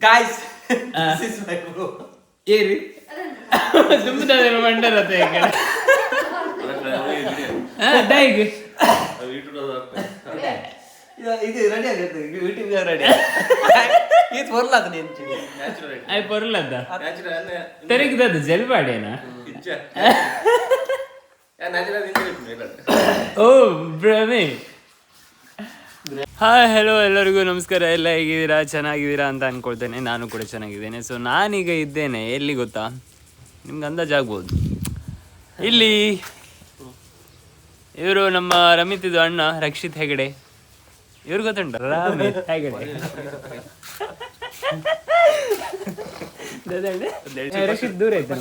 My bro. ಏರಿ? ತುಂಬದ ಮಂಡರತೆ ಡೈಗ್ ಇದು ಇದು ರೆಡಿ ಆಗುತ್ತೆ ಯೂಟ್ಯೂಬ್ ರೆಡಿ ಇದು ನೀನು ಅಯ್ಯ ಪೊರ್ಲದ್ದ ತೆರಿಗ್ದದ್ದು ಜಲ್ಬಾಡೇನಾ ಓ ಭ್ರಮೆ ಹಾಯ್ ಹೆಲೋ ಎಲ್ಲರಿಗೂ ನಮಸ್ಕಾರ. ಎಲ್ಲ ಹೇಗಿದ್ದೀರಾ? ಚೆನ್ನಾಗಿದ್ದೀರಾ ಅಂತ ಅನ್ಕೊಳ್ತೇನೆ. ನಾನು ಕೂಡ ಚೆನ್ನಾಗಿದ್ದೇನೆ. ಸೊ ನಾನೀಗ ಇದ್ದೇನೆ. ಎಲ್ಲಿ ಗೊತ್ತಾ? ನಿಮ್ಗೆ ಅಂದಾಜಾಗ್ಬೋದು ಇಲ್ಲಿ ಇವರು ನಮ್ಮ ರಮಿತಿದು ಅಣ್ಣ ರಕ್ಷಿತ್ ಹೆಗಡೆ. ಇವ್ರು ಗೊತ್ತುಂಟ? ರಮಿತ್ ಹೆಗಡೆ. ರಕ್ಷಿತ್ ದೂರ ಐತೆ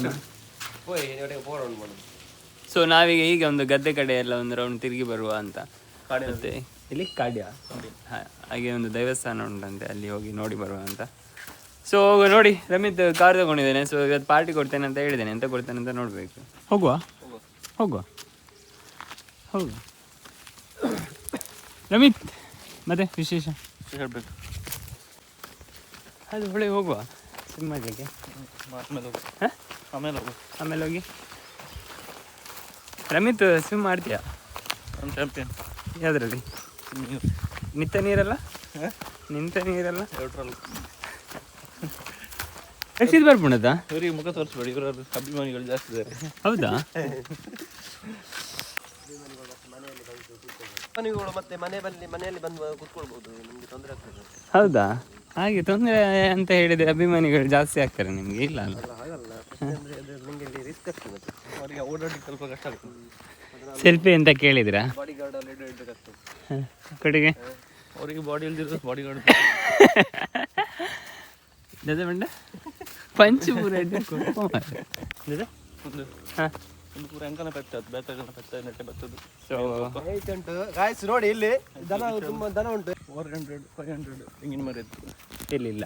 ಸೊ ನಾವೀಗ ಈಗ ಒಂದು ಗದ್ದೆ ಕಡೆ ಎಲ್ಲ ಒಂದು ರೌಂಡ್ ತಿರುಗಿ ಬರುವ ಅಂತ. ಮತ್ತೆ ಇಲ್ಲಿ ಕಾಡ್ಯ ಹಾಂ ಹಾಗೆ ಒಂದು ದೇವಸ್ಥಾನ ಉಂಟಂತೆ ಅಲ್ಲಿ ಹೋಗಿ ನೋಡಿ ಬರುವ ಅಂತ. ಸೊ ನೋಡಿ ರಮಿತ್ ಕಾರ್ ತಗೊಂಡಿದ್ದೇನೆ. ಸೊ ಇವತ್ತು ಪಾರ್ಟಿ ಕೊಡ್ತೇನೆ ಅಂತ ಹೇಳಿದ್ದೇನೆ. ಎಂತ ಕೊಡ್ತೇನೆ ಅಂತ ನೋಡಬೇಕು. ಹೋಗುವ? ಹೋಗುವ. ಹೋಗು ರಮಿತ್ ಮತ್ತೆ ವಿಶೇಷ? ಹೇಳ್ಬೇಕು. ಅದು ಹೊಳೆ ಹೋಗುವ ಸಿಂಹಕ್ಕೆ ಆಮೇಲೆ ಹೋಗು. ಹಾಂ? ಆಮೇಲೆ ಹೋಗು. ಆಮೇಲೆ ಹೋಗಿ. ರಮಿತ್ ಸ್ವಿಮ್ ಮಾಡ್ತೀಯಾ? ಚಾಂಪಿಯನ್ ಯಾವುದ್ರಲ್ಲಿ? ನೀವು ನಿಂತ ನೀರಲ್ಲ? ನಿಂತ ನೀರಲ್ಲ? ನ್ಯೂಟ್ರಲ್ ಎಷ್ಟಿದ್ ಬರ್ಬಿಡದ ಇವರಿಗೆ ಮುಖ ತೋರಿಸ್ಬೇಡಿ ಇವರ ಅಭಿಮಾನಿಗಳು ಜಾಸ್ತಿ ಇದ್ದಾರೆ ಹೌದಾ? ಮನೆಗಳು ಮತ್ತೆ ಮನೆ ಬಲ್ಲಿ ಮನೆಯಲ್ಲಿ ಬಂದು ಕೂತ್ಕೊಳ್ಬಹುದು ನಿಮಗೆ ತೊಂದರೆ ಆಗ್ತದೆ. ಹೌದಾ? ಹಾಗೆ ತೊಂದರೆ ಅಂತ ಹೇಳಿದ್ರೆ ಅಭಿಮಾನಿಗಳು ಜಾಸ್ತಿ ಆಗ್ತಾರೆ ನಿಮ್ಗೆ ಇಲ್ಲ ಅಲ್ಲ? ಹಾಗಲ್ಲ. ಅಂದ್ರೆ ಅದು ನಿಮಗೆ ರಿಸ್ಕ್ ಆಗ್ತದೆ ಅವರಿಗೆ ಓಡಾಡಲಿಕ್ಕೆ ಸ್ವಲ್ಪ ಕಷ್ಟ ಆಗ್ತದೆ. ಸೆಲ್ಫಿ ಅಂತ ಕೇಳಿದ್ರಾ ಕಡೆಗೆ. ಅವರಿಗೆ ಬಾಡಿ ಇಲ್ದಿರೋ ಬಾಡಿ ಗಾರ್ಡ್ ದದ ಮಂಡ ಪಂಚಪುರ ಇದೆ. ಒಂದು ಹಾಂ. ಒಂದು ಪೂರ ಅಂಕನ ಪೆತ್ತ ಬೇತಗನ ಪೆತ್ತ ನೆಟ್ಟೆ ಉಂಟು ಗಾಯ್ಸ್ ನೋಡಿ ಇಲ್ಲಿ ದನ ತುಂಬಾ ದನ ಉಂಟು. ಫೋರ್ ಹಂಡ್ರೆಡ್ ಫೈವ್ ಹಂಡ್ರೆಡ್ ತೆಂಗಿನ ಮರ ಇತ್ತು. ಇಲ್ಲ ಇಲ್ಲ.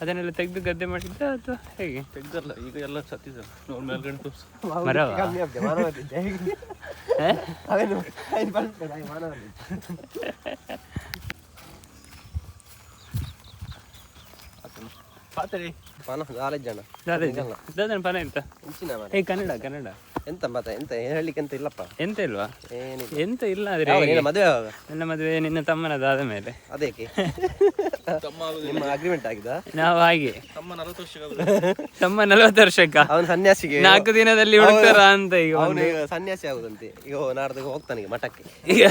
ಅದನ್ನೆಲ್ಲ ತೆಗೆದು ಗದ್ದೆ ಮಾಡಿದ್ದ ಅಥವಾ ಹೇಗೆ? ತೆಗ್ದಲ್ಲ ಈಗ ಎಲ್ಲ ಸತ್ತಿದ್ದಾರೆ ನೋಡ್ ಮೇಲ್ಗಡೆ ತೋರ್ಸು. ಮರವ? ಪಾತ್ರೆ. ಪಾನ ನಾಲ್ಕು ಜನ ದಾದಾಜಿ ಜನ ಪಾನ ಎಂತ? ಕನ್ನಡ ಕನ್ನಡ. ಎಂತ ಮತ್ತೆ ಎಂತ ಹೇಳಲಿಕ್ಕೆ ಎಂತ ಇಲ್ಲಪ್ಪ? ಎಂತ ಇಲ್ವಾ? ಏನಿಲ್ಲ. ಎಂತ ಇಲ್ಲ ಆದ್ರೆ? ನಿನ್ನ ಮದುವೆ ಯಾವಾಗ? ನನ್ನ ಮದುವೆ ನಿನ್ನ ತಮ್ಮನದಾದ ಮೇಲೆ. ಅದೇಕೆ ನಿಮ್ಮ ಅಗ್ರಿಮೆಂಟ್ ಆಗಿದ? ನಾವು ಹಾಗೆ. ತಮ್ಮ ನಲವತ್ತು ವರ್ಷಕ್ಕೆ ತಮ್ಮ ನಲವತ್ತು ವರ್ಷಕ್ಕ? ಅವನು ಸನ್ಯಾಸಿಗೆ ನಾಲ್ಕು ದಿನದಲ್ಲಿ ಹುಡುಕ್ತಾರ ಅಂತ ಈಗ ಅವನು ಈಗ ಸನ್ಯಾಸಿ ಆಗುದಂತೆ. ಈಗ ನಾಡ್ದು ಹೋಗ್ತಾನೆ ಈಗ ಮಠಕ್ಕೆ. ಈಗ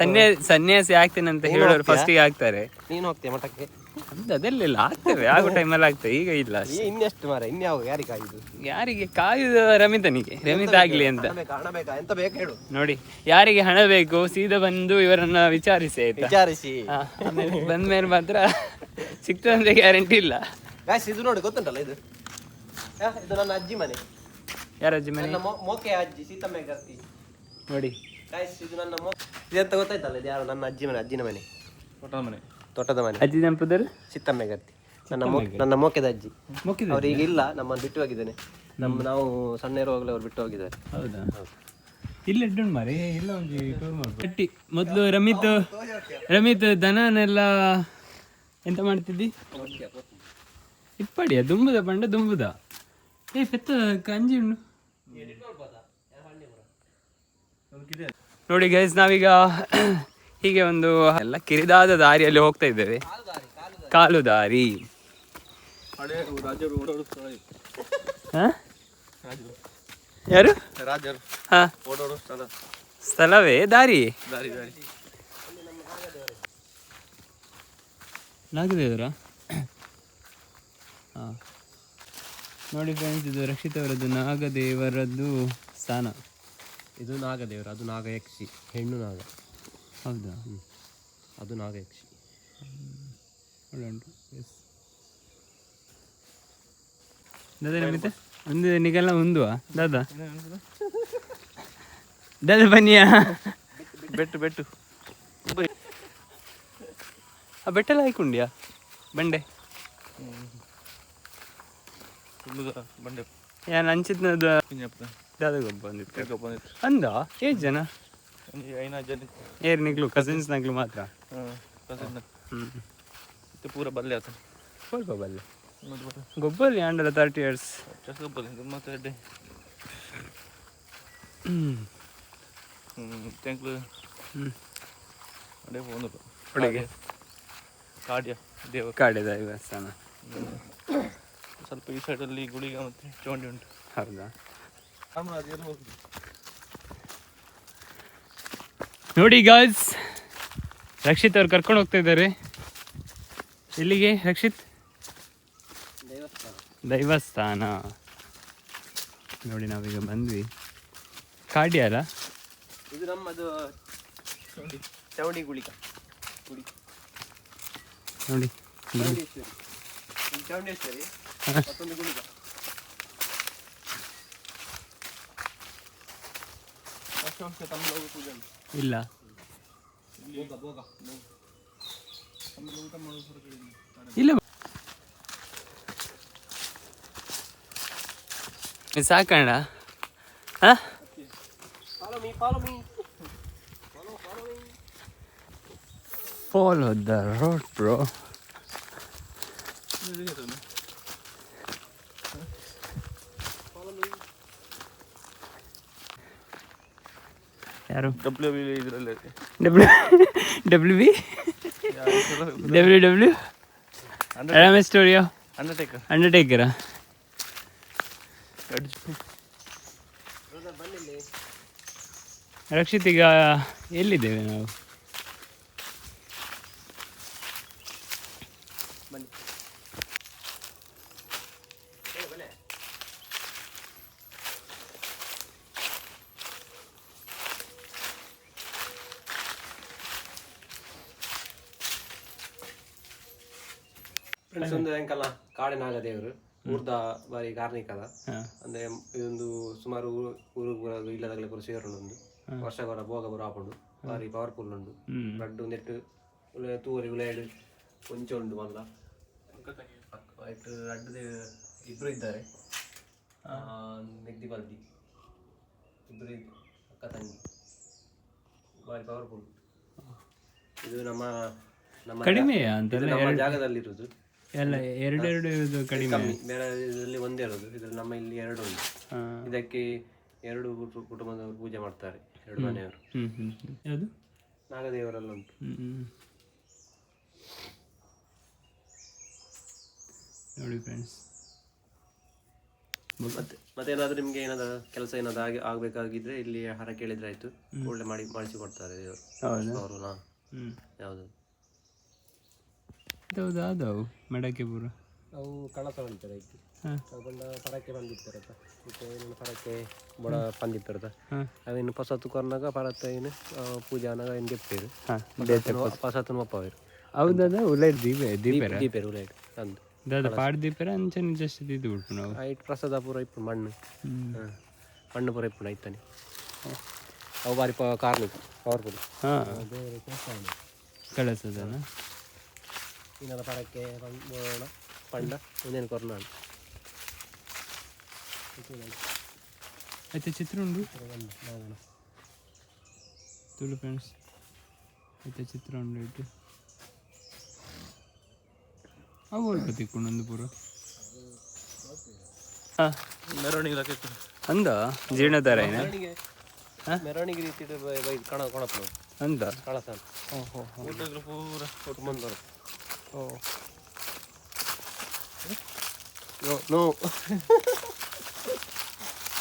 ಸನ್ಯಾಸಿ ಸನ್ಯಾಸಿ ಆಗ್ತೇನೆ ಅಂತ ಹೇಳೋರು ಫಸ್ಟಿಗೆ ಆಗ್ತಾರೆ. ನೀನು ಹೋಗ್ತೀಯ ಮಠಕ್ಕೆ? ಅದು ಅದೆಲ್ಲ ಆಗ್ತದೆ ಆಗೋ ಟೈಮಲ್ಲಿ ಆಗ್ತದೆ ಈಗ ಇಲ್ಲ ಈ ಇನ್ನೆಷ್ಟು ಮಾರ ಇನ್ಯಾವ ಯಾರಿಗೆ ಕಾಯುದು? ಯಾರಿಗೆ ಕಾಯುದು ರಮಿತನಿಗೆ ರಮಿತ ಆಗ್ಲಿ ಅಂತ. ಹಣ ಬೇಕಾ ಹಣ ಬೇಕಾ? ಎಂತ ಬೇಕು ಹೇಳು. ನೋಡಿ ಯಾರಿಗೆ ಹಣ ಬೇಕು ಸೀದಾ ಬಂದು ಇವರನ್ನ ವಿಚಾರಿಸಿ ಆಯ್ತಾ? ವಿಚಾರಿಸಿ. ಹಾ, ಆಮೇಲೆ ಬಂದ್ಮೇಲೆ ಮಾತ್ರ ಸಿಗ್ತದಂದ್ರೆ ಗ್ಯಾರಂಟಿ ಇಲ್ಲ. ಗಾಯ್ಸ್ ಇದು ನೋಡಿ ಗೊತ್ತುಂಟಲ್ಲ ಇದು? ಯಾ, ಇದು ನನ್ನ ಅಜ್ಜಿ ಮನೆ. ಯಾರ ಅಜ್ಜಿ ಮನೆ? ನನ್ನ ಮೊ- ಮೋಕೆ ಅಜ್ಜಿ ಸೀತಮ್ಮ ಗರ್ತಿ ನೋಡಿ. ಗಾಯ್ಸ್ ಇದು ನನ್ನ ಮೋ ಇದೆಂತ ಗೊತ್ತಾಯ್ತಲ್ಲ ಇದು ಯಾರು? ನನ್ನ ಅಜ್ಜಿ ಮನೆ ಅಜ್ಜಿನ ಮನೆ. ಹೋಟೆಲ್ ಮನೆ. ತೋಟದ ಮನೆ. ಅಜ್ಜಿ ನೆನಪದಲ್ಲಿ ಸೀತಮ್ಮ ಗತ್ತಿ ನನ್ನ ಮೊ ನನ್ನ ಮೋಕೆದ ಅಜ್ಜಿ. ಮುಕ್ಕಿದ ಅವ್ರು ಈಗ ಇಲ್ಲ ನಮ್ಮನ್ನು ಬಿಟ್ಟು ಹೋಗಿದ್ದೇನೆ. ನಮ್ಮ ನಾವು ಸಣ್ಣ ಇರುವಾಗಲೇ ಅವ್ರು ಬಿಟ್ಟು ಹೋಗಿದ್ದಾರೆ. ಹೌದಾ? ಇಲ್ಲ ಇಡ್ಡು ಮಾರಿ? ಇಲ್ಲ ಒಂದು ಟೂರ್ ಮೊದಲು ರಮಿತ್ ರಮಿತ್ ದನನೆಲ್ಲ ಎಂತ ಮಾಡ್ತಿದ್ದಿ? ಇಪ್ಪಡಿಯ? ದುಂಬುದ ಬಂಡ ದುಂಬುದ? ಏ ಪೆತ್ತ ಕಂಜಿ ಉಂಡು ನೋಡಿ ಗೈಸ್ ನಾವೀಗ ಹೀಗೆ ಒಂದು ಎಲ್ಲ ಕಿರಿದಾದ ದಾರಿಯಲ್ಲಿ ಹೋಗ್ತಾ ಇದ್ದೇವೆ. ಕಾಲು ದಾರಿ? ಯಾರು? ಸ್ಥಳವೇ? ದಾರಿ? ನಾಗದೇವರ ಹಾಂ. ನೋಡಿ ಫ್ರೆಂಡ್ಸ್ ಇದು ರಕ್ಷಿತ್ ಅವರದ್ದು ನಾಗದೇವರದ್ದು ಸ್ಥಾನ. ಇದು ನಾಗದೇವರು, ಅದು ನಾಗಯಕ್ಷಿ, ಹೆಣ್ಣು ನಾಗ. ಹೌದಾ? ಅದು ನಾಗಯಕ್ಷಿ ಒಳ್ಳೆ ಉಂಟು. ಎಸ್ ದಾದ ನಮಿತೆ ಒಂದು ನಿಗೆಲ್ಲ ಒಂದುವಾ ದಾದ? ದಾದ ಬನ್ನಿಯಾ? ಬೆಟ್ಟು ಬೆಟ್ಟು. ಆ ಬೆಟ್ಟೆಲ್ಲ ಹಾಯ್ಕೊಂಡಿಯಾ? ಬಂಡೆ? ಬಂಡೆ. ಏನ್ ಪಿಂಜಪ್ಪ ದಾದ ಗೊಬ್ಬ ಬಂದಿತ್ತು ಅಂದ? ಏಜ್ ಜನ? ನಗ್ಲು ಮಾತ್ರ. ಹಾಂ ಕಸಿನ್ ಹ್ಞೂ ಮತ್ತೆ ಪೂರ ಬಲ್ಲೆ ಆತ ಸ್ವಲ್ಪ ಬಲ್ಲೆ. ಮತ್ತೆ ಬರ್ತದೆ ಗೊಬ್ಬಲ್ಲಿ ಅಂಡರ್ ತರ್ಟಿ ಇಯರ್ಸ್ ಚಸ್ಕ ಬಲ್ಲೆ ಮತ್ತೆ ಅಡ್ಡೆ. ಹ್ಞೂ ಹ್ಞೂ ತೆಂಕ್ಲು ಅದೇ ಒಂದು ಹುಡುಗಿ ಕಾಡ್ಯ ದೇವ ಕಾಡಿ ದೇವಸ್ಥಾನ. ಸ್ವಲ್ಪ ಈ ಸೈಡಲ್ಲಿ ಗುಳಿಗ ಮತ್ತೆ ಚೋಂಡಿ ಉಂಟು. ಹೌದಾ? ಅದೆಲ್ಲ ಹೋಗುದು ನೋಡಿ ಗಾಯ್ಸ್ ರಕ್ಷಿತ್ ಅವ್ರು ಕರ್ಕೊಂಡು ಹೋಗ್ತಾ ಇದ್ದಾರೆ. ಎಲ್ಲಿಗೆ ರಕ್ಷಿತ್? ದೈವಸ್ಥಾನ. ನೋಡಿ ನಾವೀಗ ಬಂದ್ವಿ. ಕಾಡಿ ಅಲ್ಲ? ಇದು ನಮ್ಮದು ಚೌಡಿ ಗುಳಿಕ ಗುಳಿ ನೋಡಿ. ಚೌಂಡೇಶ್ವರಿ. ಮತ್ತೊಂದು ಗುಳಿಕ ವರ್ಷ ವರ್ಷ ತಮ್ಮ ಹೋಗೋ ಪೂಜೆ ಇಲ್ಲ. ಇಲ್ಲ. ಸಾಕಣ್ಣ ಫಾಲೋ ದ ರೋಡ್ ಬ್ರೋ ಯಾರು? ಡಬ್ಲ್ಯೂ ಬಿ ಇದರಲ್ಲಿ W W B W W Rama ಸ್ಟೋರಿಯೋ Undertaker ಅಂಡರ್ಟೇಕರ ರಕ್ಷಿತ್ ಈಗ ಎಲ್ಲಿದ್ದೇವೆ ನಾವು ಬನ್ನಿ ಫ್ರೆಂಡ್ಸ್ ಒಂದು ಎಂಕಲ್ಲ ಕಾಡಿನಾಗ ದೇವರು ಬಾರಿ ಕಾರ್ಣಿಕದ ಹಾಂ. ಅಂದ್ರೆ ಇದೊಂದು ಸುಮಾರು ಊರು ಬರೋದು ಇಲ್ಲದಾಗಲೇ ಪೂರ ವರ್ಷ ವರ್ಷಗಳ ಭೋಗ ಬರೋ ಹಾಕೊಂಡು ಬಾರಿ ಪವರ್ಫುಲ್ ಉಂಡು ಬ್ಲಡ್ ನೆಟ್ಟು ಉಳೆ- ತೂರಿ ಉಳೆಯಡು ಕೊಂಚ ಉಂಡು ಮಲ್ಲ ಆಯ್ತು ಇಬ್ರು ಇದ್ದಾರೆ. ಆ, ನೆಗ್ದಿ ಬಲ್ದಿ ಇಬ್ರು ಅಕ್ಕ ತಂಗಿ. ಬಾರಿ ಪವರ್ಫುಲ್ ಇದು ನಮ್ಮ ನಮ್ಮ ನಮ್ಮ ಜಾಗದಲ್ಲಿರುವುದು ಎಲ್ಲ ಎರಡೆರಡು ಇರೋದು ಕಡಿಮೆ. ಕಮ್ಮಿ. ಬೇರೆ ಇದರಲ್ಲಿ ಒಂದೇ ಇರೋದು. ಇದ್ರಲ್ಲಿ ನಮ್ಮ ಇಲ್ಲಿ ಎರಡು ಉಂಟು. ಇದಕ್ಕೆ ಎರಡು ಕುಟು- ಕುಟುಂಬದವರು ಪೂಜೆ ಮಾಡ್ತಾರೆ ಎರಡು ಮನೆಯವರು. ಹ್ಮ್ ಹ್ಮ್ ಯಾವುದು? ನಾಗದೇವರೆಲ್ಲ ಉಂಟು. ಹ್ಞೂ ನೋಡಿ ಫ್ರೆಂಡ್ಸ್ ಮತ್ತೆ ಮತ್ತೆ ಏನಾದ್ರು ನಿಮ್ಗೆ ಏನಾದ್ರು ಕೆಲಸ ಏನಾದ್ರು ಆಗಿ ಆಗ್ಬೇಕಾಗಿದ್ರೆ ಇಲ್ಲಿ ಹರ ಕೇಳಿದ್ರೆ ಆಯ್ತು. ಒಳ್ಳೆ ಮಾಡಿ ಮಾಡಿಸಿ ಕೊಡ್ತಾರೆ ದೇವರು. ಹೌದಾ? ಅವರು ಹ್ಞೂ ಯಾವುದು? ಹೌದು? ಅವು ಮಡಕೆ ಪೂರ? ಅವು ಕಳಸ ತಗೊಂತಾರೆ ಅವುಗಳ ಪರಕ್ಕೆ ಬಂದಿರ್ತಾರತ್ತ ಮತ್ತೆ ಏನೇನು ಪರಕ್ಕೆ ಬಡ ಬಂದಿರ್ತಾರತ್ತ ಅವೇನು ಪಸತ್ತು ಕೊರ್ನಾಗ ಪರತ್ತ ಏನು ಪೂಜೆ ಅನ್ನಾಗ ಏನು ಗೆಪ್ಪೇರು ಹಾಂ ಪಸತ್ತು ಒಪ್ಪವೇರು ಹೌದದ ಉಲೈಟ್ ದೀಪ ದೀಪ ದೀಪೇರು ಉಲೈಟ್ ಅಂದು ದಾದ ಪಾಡ್ ದೀಪರ ಅಂಚನೆ ಜಸ್ಟ್ ಇದು ಬಿಟ್ಟು ನಾವು? ಐಟ್ ಪ್ರಸಾದ ಪೂರ ಇಪ್ಪು ಮಣ್ಣು. ಮಣ್ಣು ಪೂರ ಇಪ್ಪು ಐತಾನೆ. ಅವು ಬಾರಿ ಕಾರ್ಮಿಕ ಪವರ್ಫುಲ್ ಹಾಂ. ದೇವರ ಕೆಲಸ ಕಳಿಸೋದನ ಇನ್ನದ ಪರಕ್ಕೆ ಬೋಣ ಪಂಡ ಒಂದೇನು ಕೊರ್ನಾಡು అయితే చిత్రం ఉండు చూడు ఫ్రెండ్స్ అయితే చిత్రం ఉండు ఇటు ಅವು ಅಲ್ಪ ತಿಕ್ಕೊಂಡು ಪೂರ ಹಾಂ ಮೆರವಣಿಗೆ ಲೆಕ್ಕ ಅಂದ ಜೀರ್ಣೋದ್ಧಾರ ಏನ ಮೆರವಣಿಗೆ ಮೆರವಣಿಗೆ ರೀತಿ ಕಣ ಕೊಣಪ್ಪ ನಾವು ಅಂದ ಕಳಸ ಓಹೋ ಊಟಗಳು ಪೂರ ಕೊಟ್ಟು ಮುಂದೆ Oh. No, no.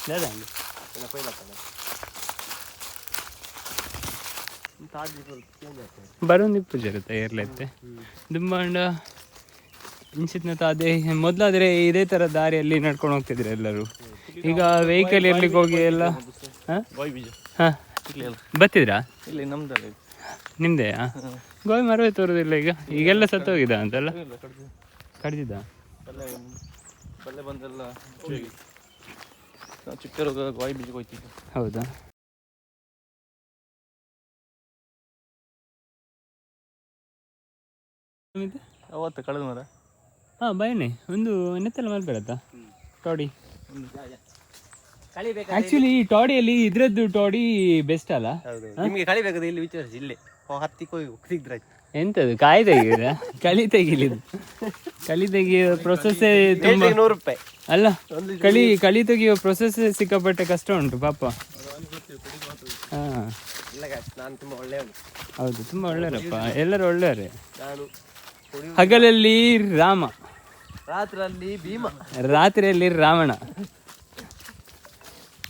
Dale, dale. Se la fue la cara. ಬರೋ ನಿಪ್ಪು ಜರುತ್ತೆ ಇರ್ಲತ್ತೆ ದುಂಬಂಡ ಅನಿಸಿದ್ನತ ಅದೇ ಮೊದಲಾದರೆ ಇದೇ ಥರ ದಾರಿಯಲ್ಲಿ ನಡ್ಕೊಂಡು ಹೋಗ್ತಿದ್ರು ಎಲ್ಲರೂ ಈಗ ವೆಹಿಕಲ್ ಇರ್ಲಿಕ್ಕೆ ಹೋಗಿ ಎಲ್ಲ ಹಾಂ ಬರ್ತಿದ್ರಾ ಇಲ್ಲಿ ನಮ್ದಲ್ಲಿ ನಿಮ್ದೇ ಗೋಯ್ ಮರವೇ ತೋರುದಿಲ್ಲ ಈಗ. ಈಗೆಲ್ಲ ಸತ್ತೋಗಿದ ಅಂತಲ್ಲ? ಇಲ್ಲ ಕಡ್ದು ಕಡ್ದಿದ್ದ. ಬಂದೆಲ್ಲ ಗೋಯ್ ಬೀಜ ಹೋಯ್ತಿದ್ದೆ ಹೌದಾ? ಅವತ್ತು ಕಳೆದ ಮರ ಹಾಂ ಬನ್ನಿ. ಒಂದು ನೆತ್ತಲ್ಲ ಮಲ್ಬೇಡತ್ತ ಟಾಡಿ. ಆಕ್ಚುಲಿ ಈ ಟಾಡಿಯಲ್ಲಿ ಇದ್ರದ್ದು ಟಾಡಿ ಬೆಸ್ಟ್ ಅಲ್ಲ? ಹೌದು ನಿಮಗೆ ಕಳಿಬೇಕಾದ್ರೆ ಇಲ್ಲಿ ವಿಚಾರಿಸಿ ಇಲ್ಲೇ. ಸಿಗ್ದ್ರಾಯ್ತು ಎಂತದು ಕಾಯಿ ತೆಗಿಯುದ? ಕಳಿ ತೆಗಿಲಿ ಕಳಿ ತೆಗಿಯೋ ಪ್ರೊಸೆಸ್ ತುಂಬಾ ನೂರು ರೂಪಾಯಿ. ಅಲ್ಲ ಕಳಿ ಕಳಿ ತೆಗಿಯೋ ಪ್ರೊಸೆಸ್ ಸಿಕ್ಕಾಪಟ್ಟೆ ಕಷ್ಟ ಉಂಟು ಪಾಪ. ಹಾ. ನಾನು ತುಂಬಾ ಹೌದು ತುಂಬಾ ಒಳ್ಳೆಯವರಪ್ಪ. ಎಲ್ಲರೂ ಒಳ್ಳೆಯವರೇ? ನಾನು ಹಗಲಲ್ಲಿ ರಾಮ. ರಾತ್ರಲ್ಲಿ ಭೀಮ. ರಾತ್ರಿಯಲ್ಲಿ ರಾವಣ.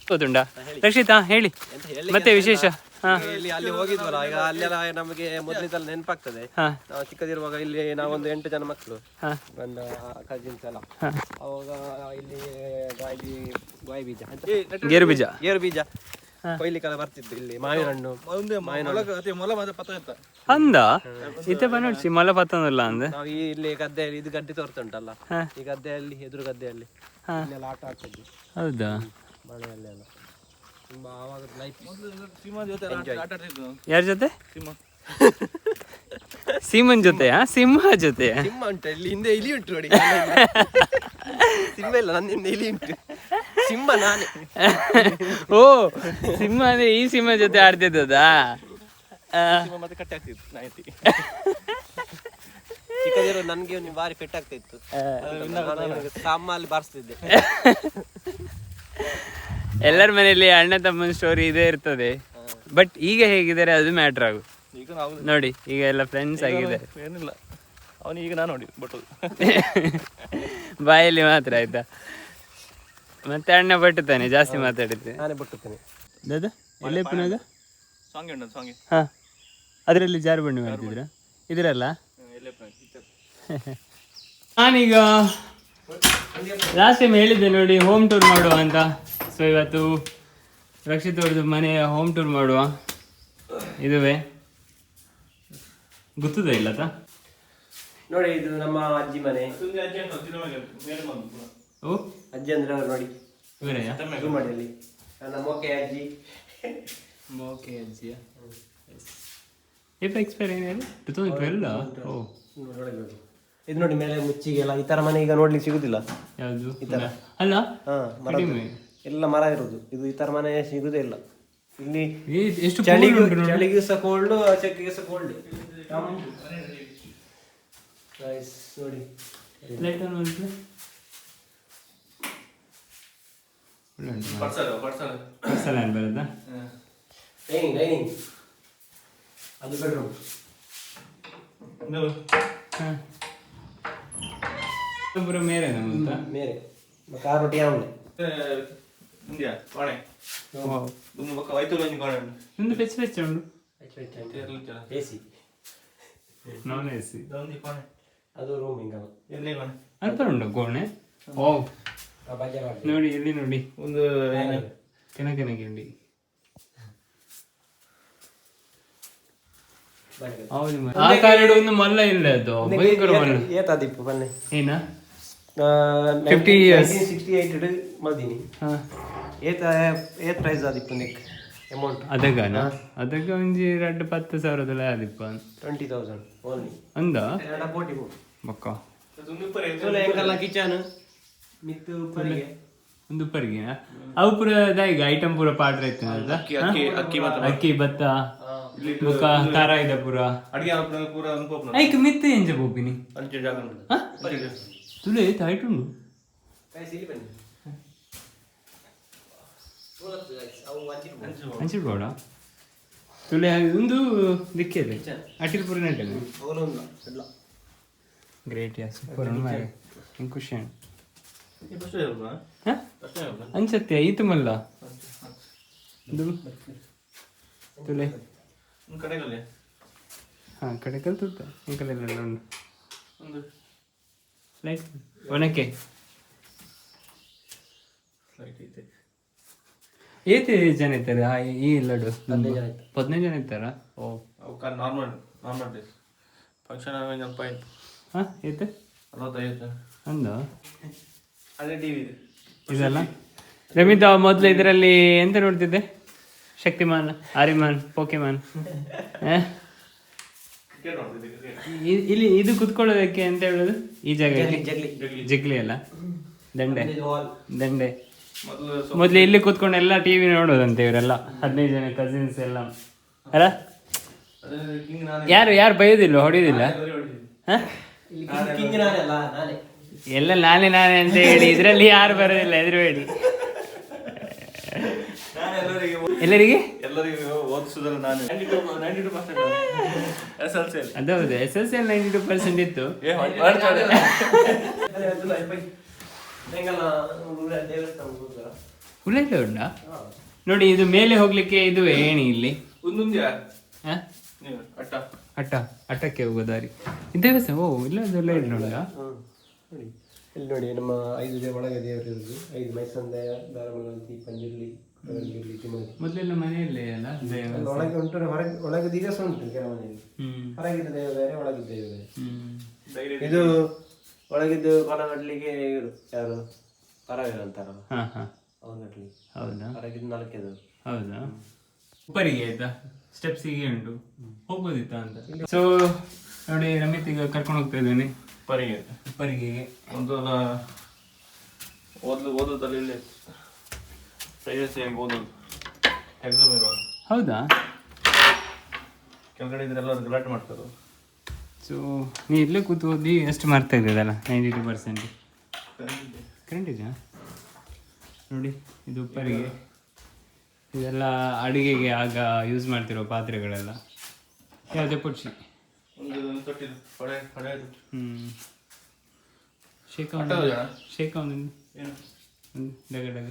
ಗೊತ್ತುಂಟಾ? ರಕ್ಷಿತಾ ಹೇಳಿ. ಮತ್ತೆ ವಿಶೇಷ? ಇಲ್ಲಿ ಅಲ್ಲಿ ಹೋಗಿದ್ವಲ್ಲ ಈಗ ಅಲ್ಲೆಲ್ಲ ನಮಗೆ ಮೊದಲಿದ್ದಲ್ಲ ನೆನಪಾಗ್ತದೆ. ನಾವು ಚಿಕ್ಕದಿರುವಾಗ ಇಲ್ಲಿ ನಾವೊಂದು ಎಂಟು ಜನ ಮಕ್ಕಳು ಹಾ. ನನ್ನ ಕಜಿನ್ಸ್ ಎಲ್ಲ. ಅವಾಗ ಇಲ್ಲಿ ಗಾಯಿ ಗಾಯಿ ಬೀಜ ಗೇರು ಬೀಜ. ಗೇರು ಬೀಜ. ಕೊಯ್ಲಿಕ್ಕೆಲ್ಲ ಬರ್ತಿದ್ದು ಇಲ್ಲಿ ಮಾವಿನ ಹಣ್ಣು ಅಂದ ಇತ್ತೆ? ಬನ್ನಿ ಮೊಲ ಪತ್ತೊಂದಿಲ್ಲ ಅಂದ್ರೆ ನಾವು ಇಲ್ಲಿ ಗದ್ದೆಯಲ್ಲಿ ಇದು ಗಡ್ಡೆ ತೋರ್ತುಂಟಲ್ಲ. ಈ ಗದ್ದೆಯಲ್ಲಿ ಎದುರು ಗದ್ದೆಯಲ್ಲಿ ಆಟ ಆಡ್ತಿದ್ವಿ. ಹೌದಾ? ಮಳೆಯಲ್ಲೆಲ್ಲ. ತುಂಬಾ ಆವಾಗ ಲೈಫ್ ಜೊತೆ ಯಾರ ಜೊತೆ? ಸಿಂಹ ಸಿಂಹನ್ ಜೊತೆಯಾ? ಸಿಂಹ ಜೊತೆ ಸಿಂಹ ಉಂಟು ಇಲ್ಲಿ ಹಿಂದೆ ಇಲಿ ಉಂಟು ನೋಡಿ. ಸಿಂಹ ಇಲ್ಲ ನನ್ನ ಹಿಂದೆ ಇಲಿ ಉಂಟು. ಸಿಂಹ ನಾನೇ. ಓ ಸಿಂಹ ಅಂದ್ರೆ ಈ ಸಿಂಹ ಜೊತೆ ಆಡ್ತಿದ್ದದಾ? ಮತ್ತೆ ಕಟ್ಟಿ ಆಗ್ತಿತ್ತು ನಾಯಿತಿ ಚಿಕ್ಕದಿರೋ ನನ್ಗೆ ಒಂದು ಬಾರಿ ಪೆಟ್ಟಾಗ್ತಿತ್ತು ಇತ್ತು ಸಾಮಲ್ಲಿ ಬಾರಿಸ್ತಿದ್ದೆ. ಎಲ್ಲರ ಮನೆಯಲ್ಲಿ ಅಣ್ಣ ತಮ್ಮನ ಸ್ಟೋರಿ ಇದೇ ಇರ್ತದೆ. ಬಟ್ ಈಗ ಹೇಗಿದ್ದಾರೆ ಅದು ಮ್ಯಾಟ್ರ್ ಆಗು. ಈಗ ನಾವು ನೋಡಿ ಈಗ ಎಲ್ಲ ಫ್ರೆಂಡ್ಸ್ ಆಗಿದ್ದಾರೆ. ಏನಿಲ್ಲ. ಅವನು ಈಗ ನಾನು ನೋಡಿ ಬಟ್ ಬಾಯಲ್ಲಿ ಮಾತ್ರ ಆಯ್ತಾ? ಮತ್ತೆ ಅಣ್ಣ ಬಟ್ಟುತ್ತಾನೆ ಜಾಸ್ತಿ ಮಾತಾಡಿದ್ದೆ. ನಾನೇ ಬಿಟ್ಟುತ್ತೇನೆ. ದಾದಾ ಎಲ್ಲೇ ಪುನಃ ಸಾಂಗ್ ಉಂಟು ಸಾಂಗ್ ಹಾ. ಅದರಲ್ಲಿ ಜಾರು ಬಣ್ಣ ಮಾಡ್ತಿದ್ರ? ಇದ್ರಲ್ಲ? ಎಲ್ಲೇ ನಾನೀಗ ಲಾಸ್ಟ್ ಟೈಮ್ ಹೇಳಿದ್ದೆ ನೋಡಿ ಹೋಮ್ ಟೂರ್ ಮಾಡುವ ಅಂತ. ಸೊ ಇವತ್ತು ರಕ್ಷಿತ್ ಅವ್ರದ್ದು ಮನೆ ಹೋಮ್ ಟೂರ್ ಮಾಡುವ. ಇದುವೇ. ಗೊತ್ತದ ಇಲ್ಲ ತಾ ನೋಡಿ ಇದು ನಮ್ಮ ಅಜ್ಜಿ ಮನೆ. ಓ? ಅಜ್ಜಿ ಅಂದ್ರೆ ಅವ್ರು ನೋಡಿ. ಇವರೆಯಾ? ಅಲ್ಲಿ ನನ್ನ ಮೋಕೆ ಅಜ್ಜಿ. ಓಕೆ ಅಜ್ಜಿಯ? ಎಫ್ ಎಕ್ಸ್ಪೈರ್ ಏನು ಟು ತೌಸಂಡ್ ಟ್ವೆಲ್ ಓ. ನೋಡಬೇಕು ಇದು ನೋಡಿ ಮೇಲೆ ಮುಚ್ಚಿಗೆಲ್ಲ ಈ ತರ ಮನೆ ಈಗ ನೋಡ್ಲಿಕ್ಕೆ ಸಿಗುದಿಲ್ಲ. ಯಾವುದು? ಅಲ್ಲ ಹಾ ಮರ ಕಡಿಮೆ. ಎಲ್ಲ ಮರ ಇರುವುದು ಇದು ಈ ತರ ಮನೆ ಸಿಗುದೇ ಇಲ್ಲ. ಇಲ್ಲಿ ಎಷ್ಟು ಚಳಿಗೂ. ಚಳಿಗೂ ಸಹ ಕೋಲ್ಡ್ ಚಕ್ಕಿಗೆ ಸಹ ಕೋಲ್ಡ್ ನೋಡಿ. ಬರುತ್ತಾ? ಡೈನಿಂಗ್ ಡೈನಿಂಗ್ ಅದು ಬೆಡ್ರೂಮ್ ಮೇರೆ ಕಾರ್ ರೊಟ್ಟಿ ಅವಳೆ ಕೋಣೆ. ಉಂಟು ಒಂದು ಬೆಚ್ಚ ಬೆಚ್ಚ ಉಂಟು. A C non A C ಇದೊಂದು ಕೋಣೆ. ಅದು ರೂಮ್ ಹಿಂಗ ಎಲ್ಲಿ ಕೋಣೆ? ಅಂತ ಉಂಟು ಕೋಣೆ ಓ ಬಜಾರ್ ನೋಡಿ ಇಲ್ಲಿ ನೋಡಿ. ಒಂದು ಕೆನ ಕೆನ ಗಿಂಡಿ. ಆ ಕಾರ್ಡ್ ಒಂದು ಮಲ್ಲ ಇಲ್ಲ ಅದು. ಭಯಂಕರ ಮಲ್ಲ. ಏತ ಬನ್ನಿ. ಏನ? 50 years. ಸಿಕ್ಸ್ಟಿ ಏಟ್ ಮದಿನಿ. ಹಾ. ಏತ ಏತ್ ಪ್ರೈಸ್ ಆದಿಪ್ಪು ನಿಕ್ ಅಮೌಂಟ್ ಅದಗನ ಅದಕ್ಕೆ ಒಂಜಿ ಎರಡು ಪತ್ತು ಸಾವಿರದಲ್ಲ ಆದಿಪ್ಪ ಟ್ವೆಂಟಿ ತೌಸಂಡ್ ಓನ್ಲಿ ಅಂದ? ಎರಡ ಕೋಟಿ ಬಕ್ಕ. ಎಂಕಲ್ಲ ಕಿಚನ್? ಮಿತ್ತು ಉಪ್ಪರಿಗೆ. ಒಂದು ಉಪ್ಪರಿಗೆ ಅವು ಪೂರ ಈಗ ಐಟಮ್ ಪೂರ ಪಾತ್ರ ಇತ್ತು ಅಕ್ಕಿ ಅಕ್ಕಿ ಅಕ್ಕಿ ಮಾತ್ರ. ಅಕ್ಕಿ ಭತ್ತ ಮುಖ ಖಾರ ಇದೆ ಪೂರ. ಐಕ್ ಮಿತ್ತೆ ಎಂಜ ಬೋಪಿನಿ ಅಂಚೆ ಜಾಗ ಉಂಟು. ಹಾ? ತುಲೆ ತಾಯ್ಟ್ ಉಂಡು ಕೈ ಸಿಲಿ ಬನ್ನಿ ಅಂಚಿಡ್ ಬೇಡ ತುಲೆ ಒಂದು ದಿಕ್ಕಿದೆ ಅಟಿಲ್ ಪುರಿ ನೆಟ್ಟೆ ಗ್ರೇಟ್ ಯಾ ಸೂಪರ್ ಮಾರೆ ಇನ್ ಖುಷಿ. ಇದು? ಅನ್ಸತ್ತೆ ಐತು ಮಲ್ಲ ಇದು ತುಲೆ. ಹಾಂ ಕಡೆ ಕಲ್ತುತ್ತ ಎಲ್ಲ ಉಂಟು. ಒಂದು. ಲೈಟ್ ಒನಕೆ. ಲೈಟ್ ಐತೆ. ಏತೆ ಜನ ಇರ್ತಾರೆ ಆ ಈ ಇಲ್ಲ ಹದಿನೈದು ಜನ ಇರ್ತಾರೆ. ಹದಿನೈದು ಜನ ಇರ್ತಾರ ಓ. ನಾರ್ಮಲ್ ನಾರ್ಮಲ್ ಡೇಸ್ ಫಂಕ್ಷನ್ ಒಂದು ಪಾಯಿಂಟ್ ಹಾಂ ಏತೆ? ಅರವತ್ತೈದು ಜನ. ಅಂದ? ಅದೇ ಟಿ ವಿ ಇದೆ. ಇದಲ್ಲ? ರಮಿತ ಮೊದಲು ಇದರಲ್ಲಿ ಎಂತ ನೋಡ್ತಿದ್ದೆ? ಶಕ್ತಿಮಾನ್ ಆರಿಮಾನ್ ಪೋಕೆಮಾನ್. ಆ? ಕ್ರಿಕೆಟ್ ನೋಡ್ತಿದ್ದೆ ಕ್ರಿಕೆಟ್ ಇ- ಇಲ್ಲಿ ಇದು ಕುತ್ಕೊಳ್ಳೋದಕ್ಕೆ ಅಂತ ಹೇಳೋದು? ಈ ಜಾಗ ಜಗ್ಲಿ ಜಿಗ್ಲಿ. ಅಲ್ಲ? ದಂಡೆ. ದಂಡೆ. ಮೊದಲು ಇಲ್ಲಿ ಕುತ್ಕೊಂಡು ಎಲ್ಲ ಟಿವಿ ನೋಡೋದಂತೆ ಇವರೆಲ್ಲ. ಹದಿನೈದು ಜನ ಕಸಿನ್ಸ್ ಎಲ್ಲ. ಅಲ್ಲ? ಕಿಂಗ್ ನಾನೇ. ಯಾರು ಯಾರು ಬೈಯೋದಿಲ್ಲ ಹೊಡೆಯೋದಿಲ್ಲ? ಎಲ್ಲ ನಾನೇ ನಾನೇ. ಅಂತ ಹೇಳಿ ಇದರಲ್ಲಿ ಯಾರು ಬರೋದಿಲ್ಲ ಹೆದರಬೇಡಿ ನಾನು ಎಲ್ಲರಿಗೆ two percent S L C ಅದೌದು S S L ninety two percent ಇತ್ತು. ಉಳ್ಳೈತೆ ಉಂಡ ನೋಡಿ ಇದು ಮೇಲೆ ಹೋಗ್ಲಿಕ್ಕೆ ಇದು ಏಣಿ ಇಲ್ಲಿ? ಒಂದೊಂದು ಅಟ್ಟ? ಅಟ್ಟ ಅಟ್ಟಕ್ಕೆ ಹೋಗುವ ದಾರಿ. ದೇವಸ್ಥಾನ ಓ ಇಲ್ಲ ಇಲ್ಲ ನೋಡ ನೋಡಿ ಇಲ್ಲಿ ನೋಡಿ ನಮ್ಮ ಐದು ದೇವ ಒಳಗೆ ದೇವರು ಇರುದು ಐದು ಮೈಸಂದಯ ದಾರಿ ಪಂಜಿರ್ಲಿ ಮೊದಲೆಲ್ಲ ಮನೆಯಲ್ಲೇ ಅಲ್ಲ ಒಳಗೆ ಉಂಟು ಹೊರಗೆ ಒಳಗೆ ಈಗ ಸಹ ಉಂಟು ಕೆಲವು ಮನೆಯಲ್ಲಿ. ಹೊರಗಿದ್ದ ದೇವ ಬೇರೆ ಒಳಗಿದ್ದ ದೇವ ಬೇರೆ ಹ್ಮ್ ಇದು ಒಳಗಿದ್ದು ಕೊಲ ಕಟ್ಲಿಕ್ಕೆ ಇವರು ಯಾರು? ಪರವೇರ ಅಂತಾರಲ್ಲ ಹಾ ಹಾ. ಅವನು ಕಟ್ಲಿ. ಹೌದಾ? ಹೊರಗಿದ್ದು ನಾಲ್ಕೇದು. ಹೌದಾ? ಉಪ್ಪರಿಗೆ ಆಯ್ತಾ? ಸ್ಟೆಪ್ಸ್ ಹೀಗೆ ಉಂಟು. ಹೋಗ್ಬೋದಿತ್ತ ಅಂತ? ಸೊ ನೋಡಿ ರಮಿತ್ ಈಗ ಕರ್ಕೊಂಡು ಹೋಗ್ತಾ ಇದ್ದೇನೆ. ಪರಿಗೆ ಉಪ್ಪರಿಗೆ ಒಂದು ಓದ್ಲು ಓದೋದಲ್ಲಿ ಇಲ್ಲೇ ಪ್ರೈವಸಿ ಆಗಿ ಓದೋದು ಎಕ್ಸಾಮ್ ಇರುವಾಗ ಹೌದಾ? ಕೆಳಗಡೆ ಇದ್ರೆ ಎಲ್ಲರೂ ಗಲಾಟೆ ಮಾಡ್ತಾರೆ. ಸೊ ನೀ ಇಲ್ಲೇ ಕೂತು ಓದಿ ಎಷ್ಟು ಮಾಡ್ತಾ ಇದ್ದದಲ್ಲ ನೈಂಟಿ ಟು ಪರ್ಸೆಂಟ್ ಕರೆಂಟ್ ಇದೆಯಾ? ನೋಡಿ ಇದು ಉಪ್ಪರಿಗೆ. ಇದೆಲ್ಲ ಅಡುಗೆಗೆ ಆಗ ಯೂಸ್ ಮಾಡ್ತಿರೋ ಪಾತ್ರೆಗಳೆಲ್ಲ. ಯಾವುದೇ ಹೊಡೆಯೋದು ಹ್ಞೂ ಶೇಖ ಒಂದು ಶೇಖ ಒಂದು ಡಗ ಡಗ.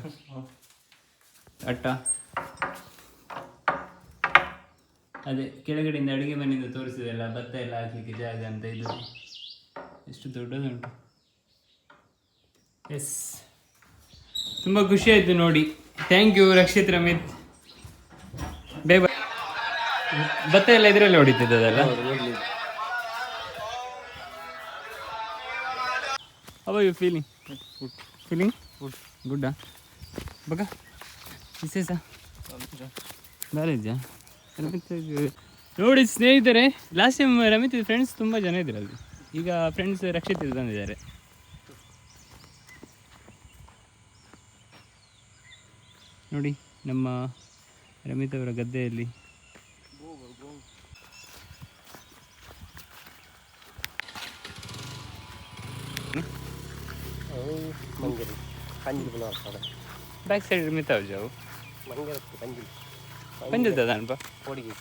ಅಟ್ಟ? ಅದೇ ಕೆಳಗಡೆಯಿಂದ ಅಡುಗೆ ಮನೆಯಿಂದ ತೋರಿಸಿದೆಲ್ಲ ಭತ್ತ ಎಲ್ಲ ಹಾಕ್ಲಿಕ್ಕೆ ಜಾಗ ಅಂತ ಇದು. ಎಷ್ಟು ದೊಡ್ಡದುಂಟು. ಎಸ್ ತುಂಬ ಖುಷಿ ಆಯಿತು ನೋಡಿ. Thank you Rakshit Ramit. ಬೇ ಬ- ಭತ್ತ ಎಲ್ಲ ಇದರಲ್ಲಿ ಹೊಡಿತಿದ್ದದಲ್ಲ? ಅವ ಯು ಫೀಲಿಂಗ್ ಫೀಲಿಂಗ್ ಗುಡ್ ಗುಡ್ಡಾ ಬಗ ವಿಶೇಷ ಬಾರಿದ್ಯಾ ರಮಿತ್ ನೋಡಿ ಸ್ನೇಹಿತರೆ ಲಾಸ್ಟ್ ಟೈಮ್ ರಮಿತ್ ಫ್ರೆಂಡ್ಸ್ ತುಂಬ ಜನ ಇದ್ರು ಅಲ್ಲಿ ಈಗ ಫ್ರೆಂಡ್ಸ್ ರಕ್ಷಿತ್ ಬಂದಿದ್ದಾರೆ ನೋಡಿ ನಮ್ಮ ರಮಿತ್ ಅವರ ಗದ್ದೆಯಲ್ಲಿ ಬ್ಯಾಕ್ ಸೈಡ್ ರಮಿತ್ ಅವ್ರು ಜಾವು ಮಂಗಿರ ಕಂಜಿಲ್ ಬಂದಿದ್ದದ ಅನ್ಪ ಹೋಳಿಗೆ.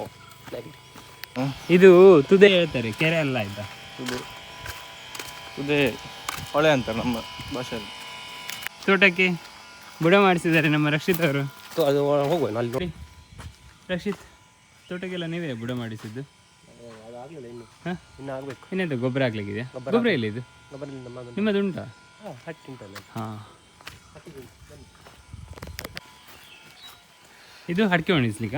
ಓ. ಇದು ತುದೆ ಹೇಳ್ತಾರೆ ಕೆರೆ ಎಲ್ಲ ಆಯ್ತಾ ತುದೆ. ತುದೆ ಹೊಳೆ ಅಂತ ನಮ್ಮ ಭಾಷೆಯಲ್ಲಿ. ತೋಟಕ್ಕೆ ಬುಡ ಮಾಡಿಸಿದ್ದಾರೆ ನಮ್ಮ ರಕ್ಷಿತ್ ಅವರು. ಅದು ಹೋಗುವ ಅಲ್ಲಿ ನೋಡಿ ರಕ್ಷಿತ್ ತೋಟಕ್ಕೆಲ್ಲ ನೀವೇ ಬುಡ ಮಾಡಿಸಿದ್ದು? ಆಗಬೇಕು. ಗೊಬ್ಬರ ಆಗ್ಲಿಕ್ಕಿದೆಯಾ? ಗೊಬ್ಬರ ಎಲ್ಲ ಇದು ಗೊಬ್ಬರ ನಮ್ಮ ನಿಮ್ಮದು ಉಂಟಾ ಹಾಂ ಹಟ್ಟಿ ಉಂಟಲ್ಲ ಹಾಂ ಇದು ಅಡಿಕೆ ಒಣಿಸ್ಲಿಕ್ಕ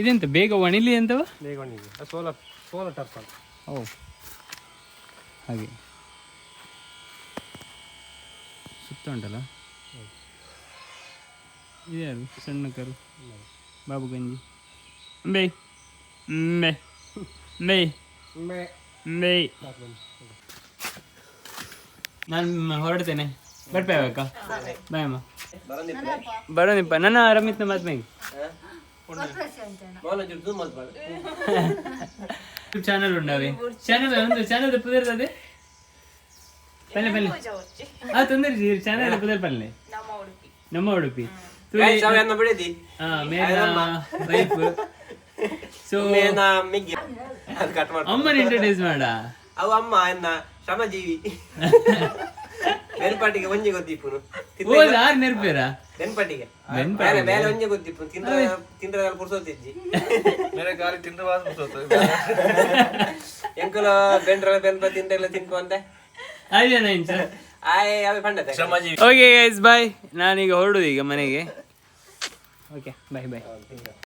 ಇದೆಂತ ಬೇಗ ಒಣಿಲಿ ಅಂತವ? ಬೇಗ ಒಣಗಿದೆ ಸೋಲಾರ್ ಸೋಲಾರ್ ಟರ್ಪಲ್ ಓ ಹಾಗೆ. ಸುತ್ತ ಉಂಟಲ್ಲ? ಇದ್ಯಾರು ಸಣ್ಣ ಕರು? ಬಾಬು ಗಂಜಿ. ಬೇ ಮೇ ಮೇ ಮೇಯ್ ನಾನು ಹೊರಡ್ತೇನೆ. ಬರ್ಬೇಕ ಬಾಯ್ ಅಮ್ಮ ಬರೋನಿಪ್ಪ. ನನ್ನ ರಮಿತ್ನ ಮತ್ ಯೂಟ್ಯೂಬ್ ಚಾನಲ್ ಉಂಡಾವೆ ಚಾನಲ್ ಒಂದು ಚಾನಲ್ ಪುದರ್ದದೆ ಪಲ್ಲೆ ಪಲ್ಲೆ. ಆ ತೊಂದರೆ ಚಾನಲ್ ಪುದರ್ ಪಲ್ಲೆ. ನಮ್ಮ ಉಡುಪಿ. ಹಾ ಮೇನ ವೈಫ್ ಸೊ ಅಮ್ಮನ ಇಂಟ್ರೊಡ್ಯೂಸ್ ಮಾಡ. ಅವು ಅಮ್ಮ ಎನ್ನ ಶ್ರಮಜೀವಿ. ಬೆನ್ಪಾಟಿಗೆ ಒಂಜಿ ಗೊತ್ತಿಪ್ಪುನು ಓ ಯಾರು ನೆರ್ಪೇರ ಬೆನ್ಪಾಟಿಗೆ ಬೆನ್ಪಾಟಿಗೆ? ಬೇರೆ ಬೇರೆ ಒಂಜಿ ಗೊತ್ತಿಪ್ಪು ತಿಂದ್ರ ತಿಂದ್ರ ಪುರ್ಸೋತಿಜ್ಜಿ ಬೇರೆ ಗಾಳಿ ತಿಂದ್ರೆ ವಾಸನೆ ಎಂಕುಲ ಬೆಂಡ್ರ ಬೆನ್ಪ ತಿಂದ್ರೆಲ್ಲ ತಿನ್ಕೊ ಅಂತೆ ಅದೇನ ಇಂಚ ಓಕೆ ಗೈಸ್ ಬಾಯ್ ನಾನೀಗ ಹೊರಡುದು ಈಗ ಮನೆಗೆ. ಓಕೆ ಬಾಯ್ ಬಾಯ್